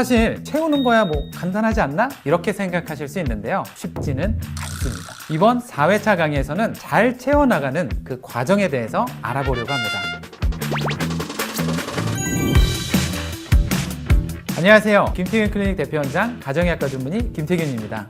사실 채우는 거야 뭐 간단하지 않나? 이렇게 생각하실 수 있는데요. 쉽지는 않습니다. 이번 4회차 강의에서는 잘 채워나가는 그 과정에 대해서 알아보려고 합니다. 안녕하세요. 김태균 클리닉 대표원장 가정의학과 전문의 김태균입니다.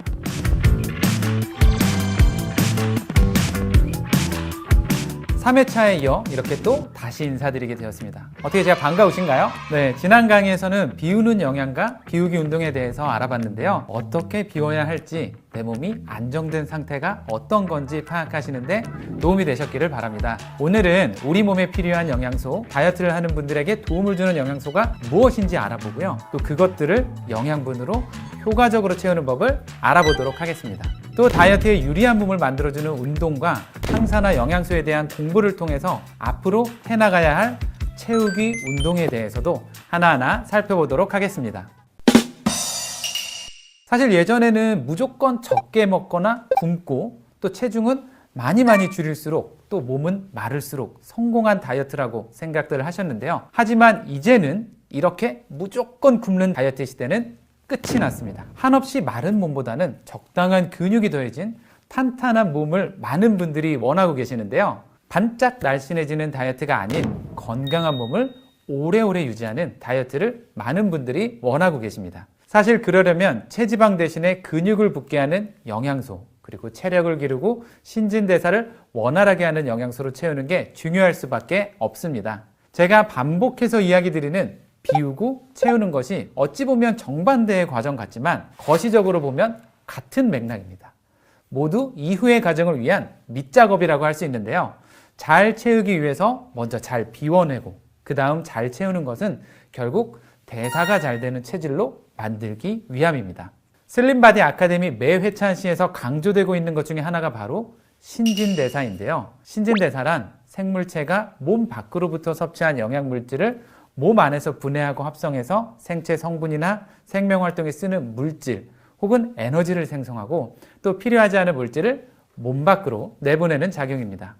3회차에 이어 이렇게 또 다시 인사드리게 되었습니다. 어떻게 제가 반가우신가요? 네, 지난 강의에서는 비우는 영양과 비우기 운동에 대해서 알아봤는데요. 어떻게 비워야 할지 내 몸이 안정된 상태가 어떤 건지 파악하시는데 도움이 되셨기를 바랍니다. 오늘은 우리 몸에 필요한 영양소, 다이어트를 하는 분들에게 도움을 주는 영양소가 무엇인지 알아보고요. 또 그것들을 영양분으로 효과적으로 채우는 법을 알아보도록 하겠습니다. 또 다이어트에 유리한 몸을 만들어주는 운동과 항산화 영양소에 대한 공부를 통해서 앞으로 해나가야 할 채우기 운동에 대해서도 하나하나 살펴보도록 하겠습니다. 사실 예전에는 무조건 적게 먹거나 굶고 또 체중은 많이 많이 줄일수록 또 몸은 마를수록 성공한 다이어트라고 생각들을 하셨는데요. 하지만 이제는 이렇게 무조건 굶는 다이어트 시대는 끝이 났습니다. 한없이 마른 몸보다는 적당한 근육이 더해진 탄탄한 몸을 많은 분들이 원하고 계시는데요. 반짝 날씬해지는 다이어트가 아닌 건강한 몸을 오래오래 유지하는 다이어트를 많은 분들이 원하고 계십니다. 사실 그러려면 체지방 대신에 근육을 붙게 하는 영양소, 그리고 체력을 기르고 신진대사를 원활하게 하는 영양소로 채우는 게 중요할 수밖에 없습니다. 제가 반복해서 이야기 드리는 비우고 채우는 것이 어찌 보면 정반대의 과정 같지만 거시적으로 보면 같은 맥락입니다. 모두 이후의 과정을 위한 밑작업이라고 할 수 있는데요. 잘 채우기 위해서 먼저 잘 비워내고 그 다음 잘 채우는 것은 결국 대사가 잘 되는 체질로 만들기 위함입니다. 슬림바디 아카데미 매 회차 시에서 강조되고 있는 것 중에 하나가 바로 신진대사인데요. 신진대사란 생물체가 몸 밖으로부터 섭취한 영양물질을 몸 안에서 분해하고 합성해서 생체 성분이나 생명 활동에 쓰는 물질 혹은 에너지를 생성하고 또 필요하지 않은 물질을 몸 밖으로 내보내는 작용입니다.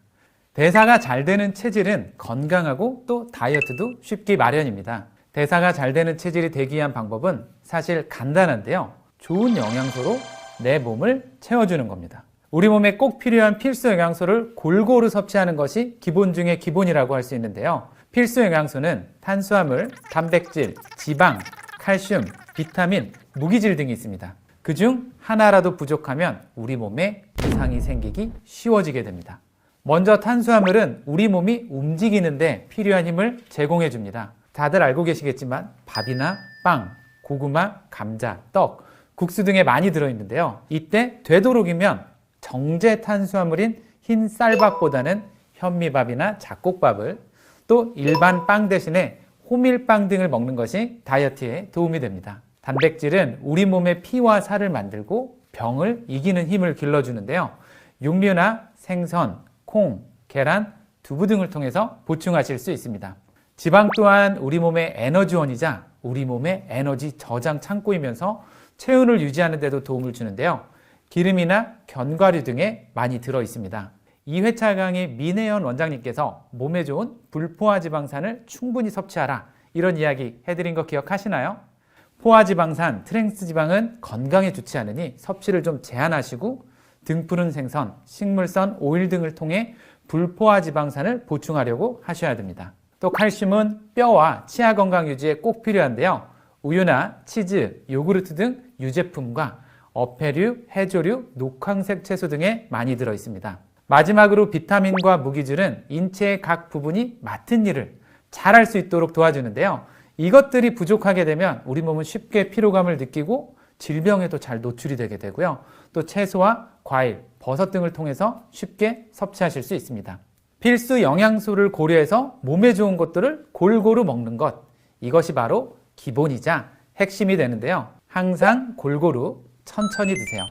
대사가 잘 되는 체질은 건강하고 또 다이어트도 쉽기 마련입니다. 대사가 잘 되는 체질이 되기 위한 방법은 사실 간단한데요. 좋은 영양소로 내 몸을 채워주는 겁니다. 우리 몸에 꼭 필요한 필수 영양소를 골고루 섭취하는 것이 기본 중의 기본이라고 할 수 있는데요. 필수 영양소는 탄수화물, 단백질, 지방, 칼슘, 비타민, 무기질 등이 있습니다. 그중 하나라도 부족하면 우리 몸에 이상이 생기기 쉬워지게 됩니다. 먼저 탄수화물은 우리 몸이 움직이는데 필요한 힘을 제공해 줍니다. 다들 알고 계시겠지만 밥이나 빵, 고구마, 감자, 떡, 국수 등에 많이 들어있는데요. 이때 되도록이면 정제 탄수화물인 흰 쌀밥보다는 현미밥이나 잡곡밥을 또 일반 빵 대신에 호밀빵 등을 먹는 것이 다이어트에 도움이 됩니다. 단백질은 우리 몸의 피와 살을 만들고 병을 이기는 힘을 길러주는데요. 육류나 생선, 콩, 계란, 두부 등을 통해서 보충하실 수 있습니다. 지방 또한 우리 몸의 에너지원이자 우리 몸의 에너지 저장 창고이면서 체온을 유지하는 데도 도움을 주는데요. 기름이나 견과류 등에 많이 들어 있습니다. 2회차 강의 민혜연 원장님께서 몸에 좋은 불포화 지방산을 충분히 섭취하라 이런 이야기 해드린 거 기억하시나요? 포화 지방산, 트랭스 지방은 건강에 좋지 않으니 섭취를 좀 제한하시고 등푸른 생선, 식물성 오일 등을 통해 불포화 지방산을 보충하려고 하셔야 됩니다. 또 칼슘은 뼈와 치아 건강 유지에 꼭 필요한데요. 우유나 치즈, 요구르트 등 유제품과 어패류, 해조류, 녹황색 채소 등에 많이 들어 있습니다. 마지막으로 비타민과 무기질은 인체의 각 부분이 맡은 일을 잘 할 수 있도록 도와주는데요. 이것들이 부족하게 되면 우리 몸은 쉽게 피로감을 느끼고 질병에도 잘 노출이 되게 되고요. 또 채소와 과일, 버섯 등을 통해서 쉽게 섭취하실 수 있습니다. 필수 영양소를 고려해서 몸에 좋은 것들을 골고루 먹는 것. 이것이 바로 기본이자 핵심이 되는데요. 항상 골고루 천천히 드세요.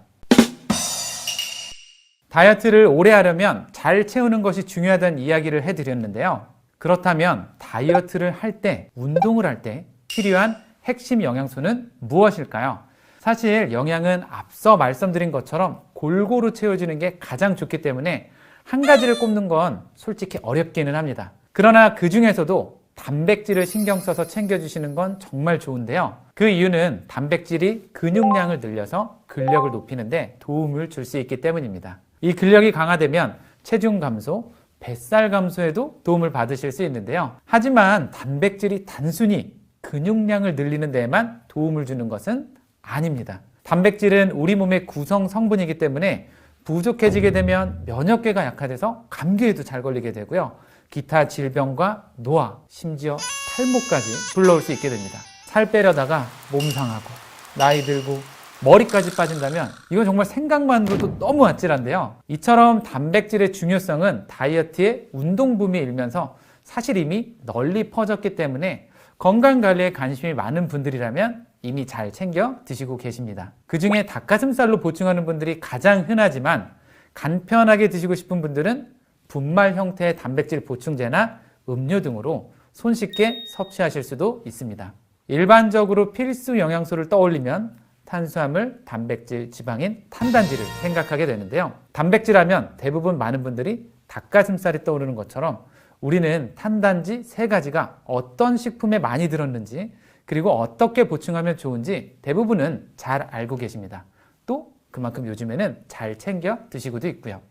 다이어트를 오래 하려면 잘 채우는 것이 중요하다는 이야기를 해드렸는데요. 그렇다면 다이어트를 할 때, 운동을 할 때 필요한 핵심 영양소는 무엇일까요? 사실 영양은 앞서 말씀드린 것처럼 골고루 채워지는 게 가장 좋기 때문에 한 가지를 꼽는 건 솔직히 어렵기는 합니다. 그러나 그 중에서도 단백질을 신경 써서 챙겨주시는 건 정말 좋은데요. 그 이유는 단백질이 근육량을 늘려서 근력을 높이는데 도움을 줄 수 있기 때문입니다. 이 근력이 강화되면 체중 감소, 뱃살 감소에도 도움을 받으실 수 있는데요. 하지만 단백질이 단순히 근육량을 늘리는 데에만 도움을 주는 것은 아닙니다. 단백질은 우리 몸의 구성 성분이기 때문에 부족해지게 되면 면역계가 약화돼서 감기에도 잘 걸리게 되고요. 기타 질병과 노화, 심지어 탈모까지 불러올 수 있게 됩니다. 살 빼려다가 몸 상하고 나이 들고 머리까지 빠진다면 이건 정말 생각만으로도 너무 아찔한데요. 이처럼 단백질의 중요성은 다이어트의 운동 붐이 일면서 사실 이미 널리 퍼졌기 때문에 건강 관리에 관심이 많은 분들이라면 이미 잘 챙겨 드시고 계십니다. 그 중에 닭가슴살로 보충하는 분들이 가장 흔하지만 간편하게 드시고 싶은 분들은 분말 형태의 단백질 보충제나 음료 등으로 손쉽게 섭취하실 수도 있습니다. 일반적으로 필수 영양소를 떠올리면 탄수화물, 단백질, 지방인, 탄단지를 생각하게 되는데요. 단백질하면 대부분 많은 분들이 닭가슴살이 떠오르는 것처럼 우리는 탄단지 세 가지가 어떤 식품에 많이 들었는지 그리고 어떻게 보충하면 좋은지 대부분은 잘 알고 계십니다. 또 그만큼 요즘에는 잘 챙겨 드시고도 있고요.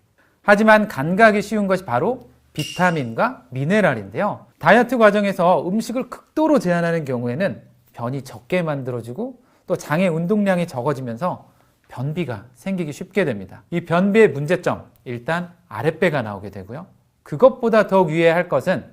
하지만 간과하기 쉬운 것이 바로 비타민과 미네랄인데요. 다이어트 과정에서 음식을 극도로 제한하는 경우에는 변이 적게 만들어지고 또 장의 운동량이 적어지면서 변비가 생기기 쉽게 됩니다. 이 변비의 문제점, 일단 아랫배가 나오게 되고요. 그것보다 더욱 유의해야 할 것은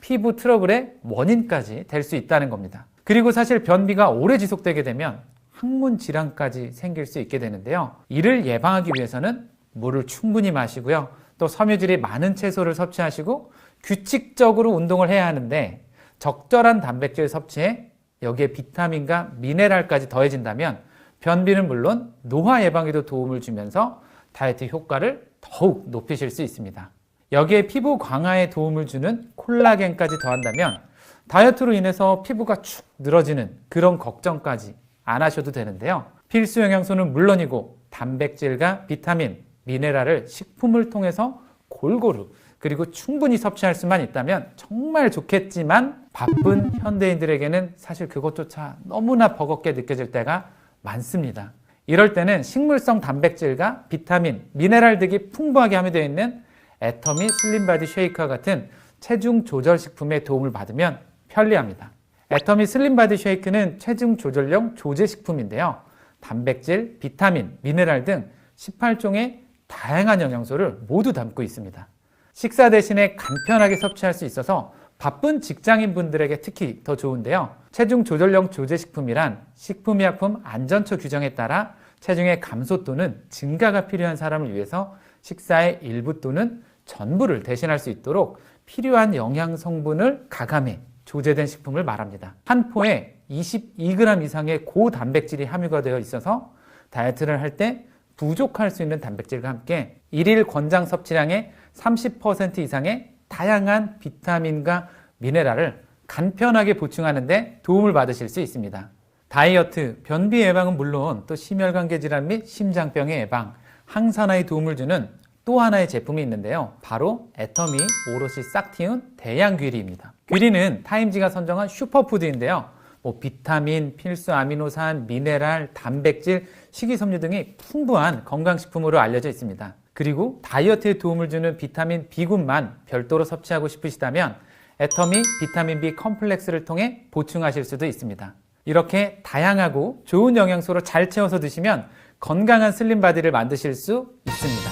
피부 트러블의 원인까지 될 수 있다는 겁니다. 그리고 사실 변비가 오래 지속되게 되면 항문 질환까지 생길 수 있게 되는데요. 이를 예방하기 위해서는 물을 충분히 마시고요. 또 섬유질이 많은 채소를 섭취하시고 규칙적으로 운동을 해야 하는데 적절한 단백질 섭취에 여기에 비타민과 미네랄까지 더해진다면 변비는 물론 노화 예방에도 도움을 주면서 다이어트 효과를 더욱 높이실 수 있습니다. 여기에 피부 강화에 도움을 주는 콜라겐까지 더한다면 다이어트로 인해서 피부가 축 늘어지는 그런 걱정까지 안 하셔도 되는데요. 필수 영양소는 물론이고 단백질과 비타민, 미네랄을 식품을 통해서 골고루 그리고 충분히 섭취할 수만 있다면 정말 좋겠지만 바쁜 현대인들에게는 사실 그것조차 너무나 버겁게 느껴질 때가 많습니다. 이럴 때는 식물성 단백질과 비타민, 미네랄 등이 풍부하게 함유되어 있는 애터미 슬림바디 쉐이크와 같은 체중 조절 식품의 도움을 받으면 편리합니다. 애터미 슬림바디 쉐이크는 체중 조절용 조제 식품인데요. 단백질, 비타민, 미네랄 등 18종의 다양한 영양소를 모두 담고 있습니다. 식사 대신에 간편하게 섭취할 수 있어서 바쁜 직장인 분들에게 특히 더 좋은데요. 체중 조절용 조제 식품이란 식품의약품 안전처 규정에 따라 체중의 감소 또는 증가가 필요한 사람을 위해서 식사의 일부 또는 전부를 대신할 수 있도록 필요한 영양 성분을 가감해 조제된 식품을 말합니다. 한 포에 22g 이상의 고단백질이 함유가 되어 있어서 다이어트를 할 때 부족할 수 있는 단백질과 함께 일일 권장 섭취량의 30% 이상의 다양한 비타민과 미네랄을 간편하게 보충하는데 도움을 받으실 수 있습니다. 다이어트, 변비 예방은 물론 또 심혈관계 질환 및 심장병의 예방, 항산화에 도움을 주는 또 하나의 제품이 있는데요. 바로 애터미 오롯이 싹 틔운 대양귀리입니다. 귀리는 타임지가 선정한 슈퍼푸드인데요. 뭐 비타민, 필수 아미노산, 미네랄, 단백질, 식이섬유 등이 풍부한 건강식품으로 알려져 있습니다. 그리고 다이어트에 도움을 주는 비타민 B군만 별도로 섭취하고 싶으시다면 애터미 비타민 B 컴플렉스를 통해 보충하실 수도 있습니다. 이렇게 다양하고 좋은 영양소로 잘 채워서 드시면 건강한 슬림바디를 만드실 수 있습니다.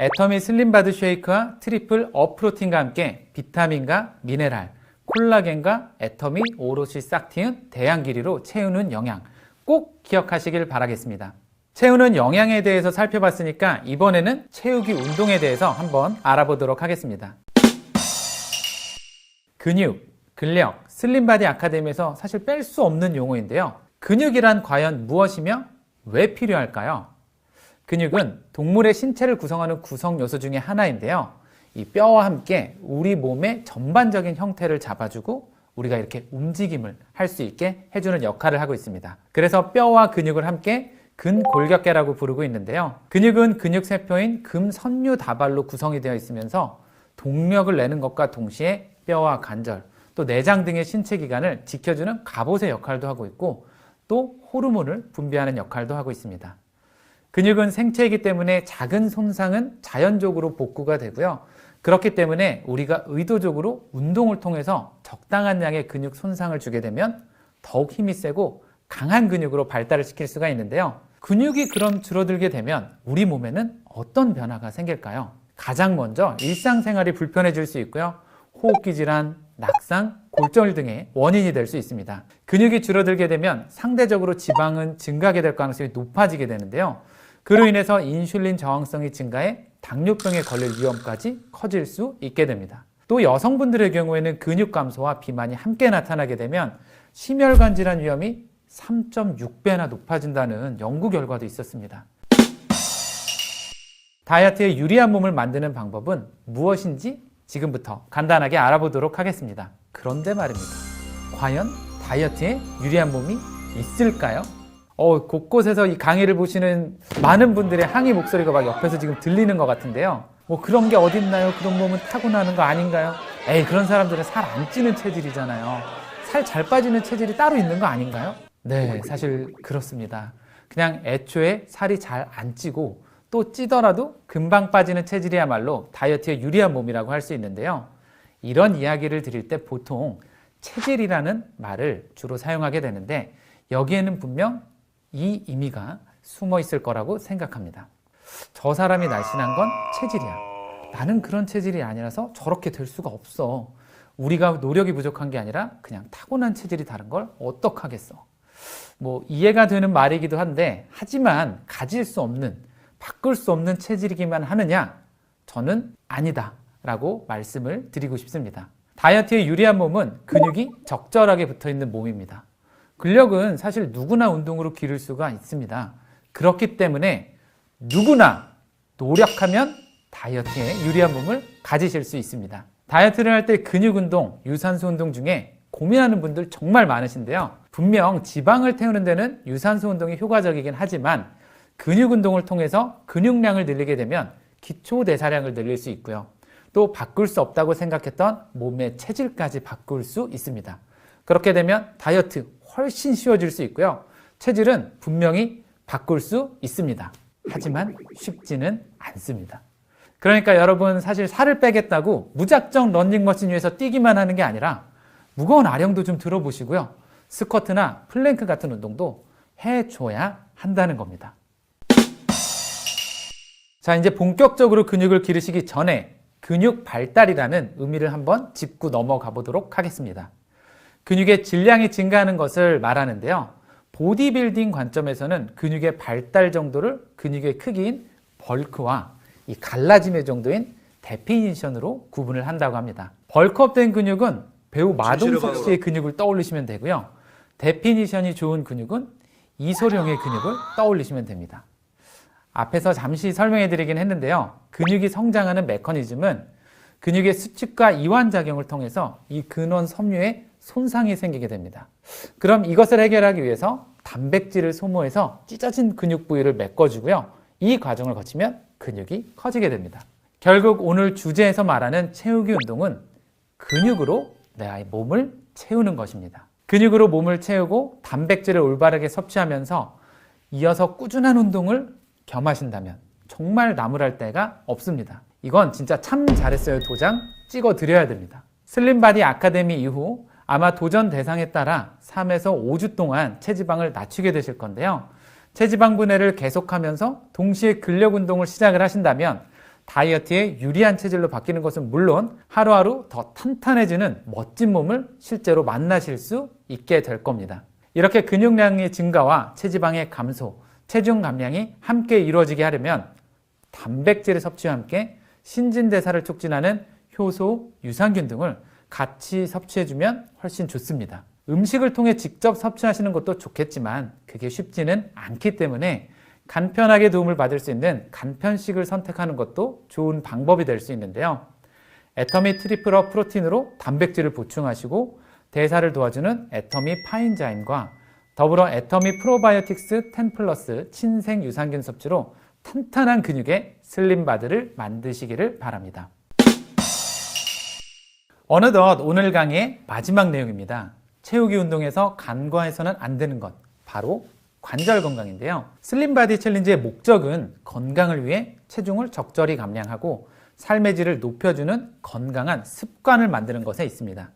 애터미 슬림바디 쉐이크와 트리플 어프로틴과 함께 비타민과 미네랄, 콜라겐과 애터미 오롯이 싹 틔운 대양길이로 채우는 영양 꼭 기억하시길 바라겠습니다. 채우는 영양에 대해서 살펴봤으니까 이번에는 채우기 운동에 대해서 한번 알아보도록 하겠습니다. 근육, 근력, 슬림바디 아카데미에서 사실 뺄 수 없는 용어인데요. 근육이란 과연 무엇이며 왜 필요할까요? 근육은 동물의 신체를 구성하는 구성 요소 중에 하나인데요. 이 뼈와 함께 우리 몸의 전반적인 형태를 잡아주고 우리가 이렇게 움직임을 할 수 있게 해주는 역할을 하고 있습니다. 그래서 뼈와 근육을 함께 근골격계라고 부르고 있는데요. 근육은 근육세포인 금선유 다발로 구성이 되어 있으면서 동력을 내는 것과 동시에 뼈와 관절 또 내장 등의 신체 기관을 지켜주는 갑옷의 역할도 하고 있고 또 호르몬을 분비하는 역할도 하고 있습니다. 근육은 생체이기 때문에 작은 손상은 자연적으로 복구가 되고요. 그렇기 때문에 우리가 의도적으로 운동을 통해서 적당한 양의 근육 손상을 주게 되면 더욱 힘이 세고 강한 근육으로 발달을 시킬 수가 있는데요. 근육이 그럼 줄어들게 되면 우리 몸에는 어떤 변화가 생길까요? 가장 먼저 일상생활이 불편해질 수 있고요. 호흡기 질환, 낙상, 골절 등의 원인이 될 수 있습니다. 근육이 줄어들게 되면 상대적으로 지방은 증가하게 될 가능성이 높아지게 되는데요. 그로 인해서 인슐린 저항성이 증가해 당뇨병에 걸릴 위험까지 커질 수 있게 됩니다. 또 여성분들의 경우에는 근육 감소와 비만이 함께 나타나게 되면 심혈관 질환 위험이 3.6배나 높아진다는 연구 결과도 있었습니다. 다이어트에 유리한 몸을 만드는 방법은 무엇인지 지금부터 간단하게 알아보도록 하겠습니다. 그런데 말입니다. 과연 다이어트에 유리한 몸이 있을까요? 어, 곳곳에서 이 강의를 보시는 많은 분들의 항의 목소리가 막 옆에서 지금 들리는 것 같은데요. 뭐 그런 게 어딨나요? 그런 몸은 타고나는 거 아닌가요? 에이, 그런 사람들은 살 안 찌는 체질이잖아요. 살 잘 빠지는 체질이 따로 있는 거 아닌가요? 네, 사실 그렇습니다. 그냥 애초에 살이 잘 안 찌고 또 찌더라도 금방 빠지는 체질이야말로 다이어트에 유리한 몸이라고 할 수 있는데요. 이런 이야기를 드릴 때 보통 체질이라는 말을 주로 사용하게 되는데 여기에는 분명 이 의미가 숨어 있을 거라고 생각합니다. 저 사람이 날씬한 건 체질이야. 나는 그런 체질이 아니라서 저렇게 될 수가 없어. 우리가 노력이 부족한 게 아니라 그냥 타고난 체질이 다른 걸 어떡하겠어. 뭐 이해가 되는 말이기도 한데 하지만 가질 수 없는 바꿀 수 없는 체질이기만 하느냐? 저는 아니다. 라고 말씀을 드리고 싶습니다. 다이어트에 유리한 몸은 근육이 적절하게 붙어 있는 몸입니다. 근력은 사실 누구나 운동으로 기를 수가 있습니다. 그렇기 때문에 누구나 노력하면 다이어트에 유리한 몸을 가지실 수 있습니다. 다이어트를 할 때 근육 운동, 유산소 운동 중에 고민하는 분들 정말 많으신데요. 분명 지방을 태우는 데는 유산소 운동이 효과적이긴 하지만 근육 운동을 통해서 근육량을 늘리게 되면 기초 대사량을 늘릴 수 있고요. 또 바꿀 수 없다고 생각했던 몸의 체질까지 바꿀 수 있습니다. 그렇게 되면 다이어트 훨씬 쉬워질 수 있고요. 체질은 분명히 바꿀 수 있습니다. 하지만 쉽지는 않습니다. 그러니까 여러분 사실 살을 빼겠다고 무작정 런닝머신 위에서 뛰기만 하는 게 아니라 무거운 아령도 좀 들어보시고요. 스쿼트나 플랭크 같은 운동도 해줘야 한다는 겁니다. 자, 이제 본격적으로 근육을 기르시기 전에 근육 발달이라는 의미를 한번 짚고 넘어가 보도록 하겠습니다. 근육의 질량이 증가하는 것을 말하는데요. 보디빌딩 관점에서는 근육의 발달 정도를 근육의 크기인 벌크와 이 갈라짐의 정도인 데피니션으로 구분을 한다고 합니다. 벌크업된 근육은 배우 마동석 씨의 근육을 떠올리시면 되고요. 데피니션이 좋은 근육은 이소룡의 근육을 떠올리시면 됩니다. 앞에서 잠시 설명해 드리긴 했는데요. 근육이 성장하는 메커니즘은 근육의 수축과 이완작용을 통해서 이 근원 섬유에 손상이 생기게 됩니다. 그럼 이것을 해결하기 위해서 단백질을 소모해서 찢어진 근육 부위를 메꿔주고요. 이 과정을 거치면 근육이 커지게 됩니다. 결국 오늘 주제에서 말하는 채우기 운동은 근육으로 내 몸을 채우는 것입니다. 근육으로 몸을 채우고 단백질을 올바르게 섭취하면서 이어서 꾸준한 운동을 겸하신다면 정말 나무랄 데가 없습니다. 이건 진짜 참 잘했어요 도장 찍어 드려야 됩니다. 슬림바디 아카데미 이후 아마 도전 대상에 따라 3에서 5주 동안 체지방을 낮추게 되실 건데요. 체지방 분해를 계속하면서 동시에 근력 운동을 시작을 하신다면 다이어트에 유리한 체질로 바뀌는 것은 물론 하루하루 더 탄탄해지는 멋진 몸을 실제로 만나실 수 있게 될 겁니다. 이렇게 근육량의 증가와 체지방의 감소, 체중 감량이 함께 이루어지게 하려면 단백질의 섭취와 함께 신진대사를 촉진하는 효소, 유산균 등을 같이 섭취해주면 훨씬 좋습니다. 음식을 통해 직접 섭취하시는 것도 좋겠지만 그게 쉽지는 않기 때문에 간편하게 도움을 받을 수 있는 간편식을 선택하는 것도 좋은 방법이 될 수 있는데요. 애터미 트리플업 프로틴으로 단백질을 보충하시고 대사를 도와주는 애터미 파인자임과 더불어 애터미 프로바이오틱스 10 플러스 친생 유산균 섭취로 탄탄한 근육의 슬림바드를 만드시기를 바랍니다. 어느덧 오늘 강의 마지막 내용입니다. 채우기 운동에서 간과해서는 안 되는 것, 바로 관절 건강인데요. 슬림 바디 챌린지의 목적은 건강을 위해 체중을 적절히 감량하고 삶의 질을 높여주는 건강한 습관을 만드는 것에 있습니다.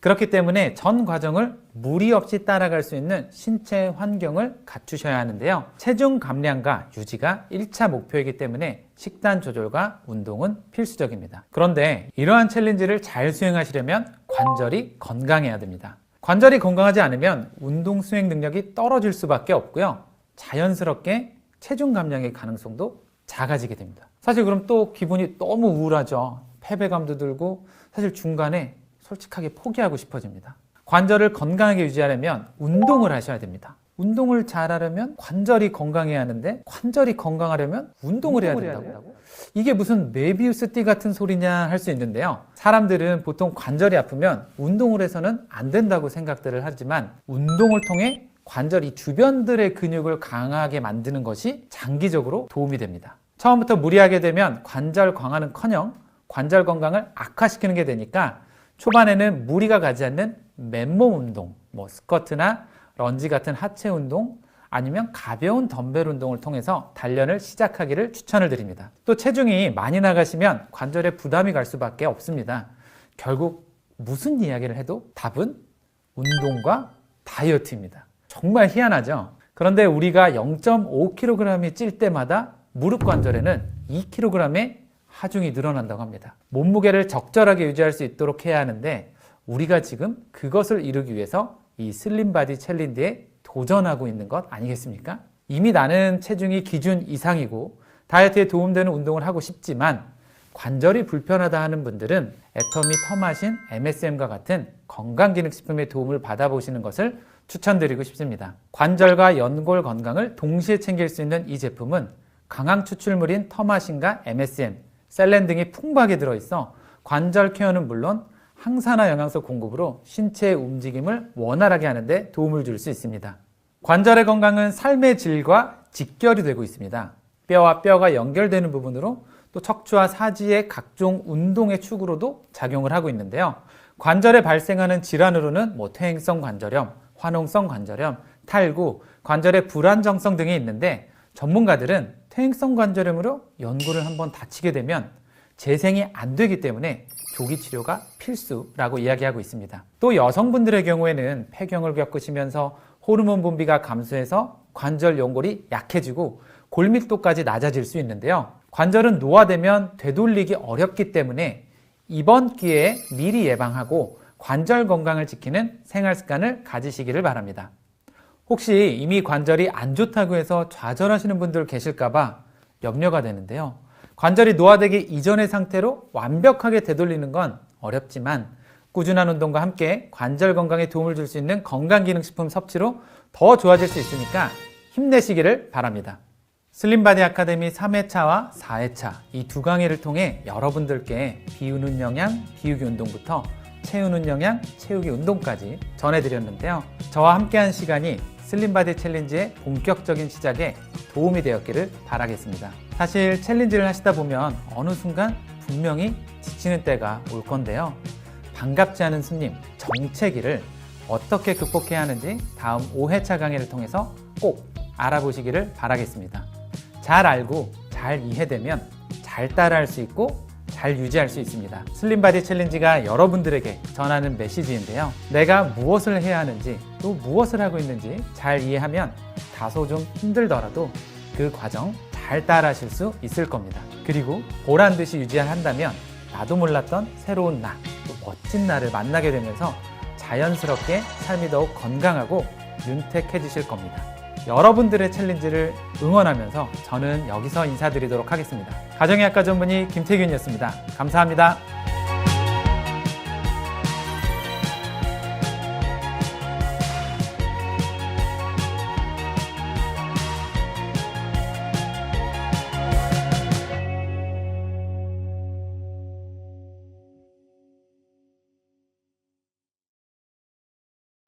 그렇기 때문에 전 과정을 무리 없이 따라갈 수 있는 신체 환경을 갖추셔야 하는데요. 체중 감량과 유지가 1차 목표이기 때문에 식단 조절과 운동은 필수적입니다. 그런데 이러한 챌린지를 잘 수행하시려면 관절이 건강해야 됩니다. 관절이 건강하지 않으면 운동 수행 능력이 떨어질 수밖에 없고요. 자연스럽게 체중 감량의 가능성도 작아지게 됩니다. 사실 그럼 또 기분이 너무 우울하죠. 패배감도 들고 사실 중간에 솔직하게 포기하고 싶어집니다. 관절을 건강하게 유지하려면 운동을 하셔야 됩니다. 운동을 잘하려면 관절이 건강해야 하는데 관절이 건강하려면 운동을, 해야 된다고? 이게 무슨 메비우스 띠 같은 소리냐 할 수 있는데요. 사람들은 보통 관절이 아프면 운동을 해서는 안 된다고 생각들을 하지만 운동을 통해 관절 이 주변들의 근육을 강하게 만드는 것이 장기적으로 도움이 됩니다. 처음부터 무리하게 되면 관절 강화는 커녕 관절 건강을 악화시키는 게 되니까 초반에는 무리가 가지 않는 맨몸 운동, 뭐 스쿼트나 런지 같은 하체 운동, 아니면 가벼운 덤벨 운동을 통해서 단련을 시작하기를 추천을 드립니다. 또 체중이 많이 나가시면 관절에 부담이 갈 수밖에 없습니다. 결국 무슨 이야기를 해도 답은 운동과 다이어트입니다. 정말 희한하죠? 그런데 우리가 0.5kg이 찔 때마다 무릎 관절에는 2kg의 하중이 늘어난다고 합니다. 몸무게를 적절하게 유지할 수 있도록 해야 하는데 우리가 지금 그것을 이루기 위해서 이 슬림바디 챌린지에 도전하고 있는 것 아니겠습니까? 이미 나는 체중이 기준 이상이고 다이어트에 도움되는 운동을 하고 싶지만 관절이 불편하다 하는 분들은 애터미 터마신 MSM과 같은 건강기능식품의 도움을 받아보시는 것을 추천드리고 싶습니다. 관절과 연골 건강을 동시에 챙길 수 있는 이 제품은 강황 추출물인 터마신과 MSM, 셀렌 등이 풍부하게 들어있어 관절 케어는 물론 항산화 영양소 공급으로 신체의 움직임을 원활하게 하는데 도움을 줄 수 있습니다. 관절의 건강은 삶의 질과 직결이 되고 있습니다. 뼈와 뼈가 연결되는 부분으로 또 척추와 사지의 각종 운동의 축으로도 작용을 하고 있는데요. 관절에 발생하는 질환으로는 뭐 퇴행성 관절염, 화농성 관절염, 탈구, 관절의 불안정성 등이 있는데 전문가들은 퇴행성 관절염으로 연골을 한번 다치게 되면 재생이 안 되기 때문에 조기 치료가 필수라고 이야기하고 있습니다. 또 여성분들의 경우에는 폐경을 겪으시면서 호르몬 분비가 감소해서 관절 연골이 약해지고 골밀도까지 낮아질 수 있는데요. 관절은 노화되면 되돌리기 어렵기 때문에 이번 기회에 미리 예방하고 관절 건강을 지키는 생활 습관을 가지시기를 바랍니다. 혹시 이미 관절이 안 좋다고 해서 좌절하시는 분들 계실까봐 염려가 되는데요. 관절이 노화되기 이전의 상태로 완벽하게 되돌리는 건 어렵지만 꾸준한 운동과 함께 관절 건강에 도움을 줄 수 있는 건강기능식품 섭취로 더 좋아질 수 있으니까 힘내시기를 바랍니다. 슬림바디 아카데미 3회차와 4회차 이 두 강의를 통해 여러분들께 비우는 영양, 비우기 운동부터 채우는 영양, 채우기 운동까지 전해드렸는데요. 저와 함께한 시간이 슬림바디 챌린지의 본격적인 시작에 도움이 되었기를 바라겠습니다. 사실 챌린지를 하시다 보면 어느 순간 분명히 지치는 때가 올 건데요. 반갑지 않은 스님, 정체기를 어떻게 극복해야 하는지 다음 5회차 강의를 통해서 꼭 알아보시기를 바라겠습니다. 잘 알고 잘 이해되면 잘 따라할 수 있고 잘 유지할 수 있습니다. 슬림바디 챌린지가 여러분들에게 전하는 메시지인데요. 내가 무엇을 해야 하는지 또 무엇을 하고 있는지 잘 이해하면 다소 좀 힘들더라도 그 과정 잘 따라하실 수 있을 겁니다. 그리고 보란 듯이 유지한다면 나도 몰랐던 새로운 나, 또 멋진 나를 만나게 되면서 자연스럽게 삶이 더욱 건강하고 윤택해지실 겁니다. 여러분들의 챌린지를 응원하면서 저는 여기서 인사드리도록 하겠습니다. 가정의학과 전문의 김태균이었습니다. 감사합니다.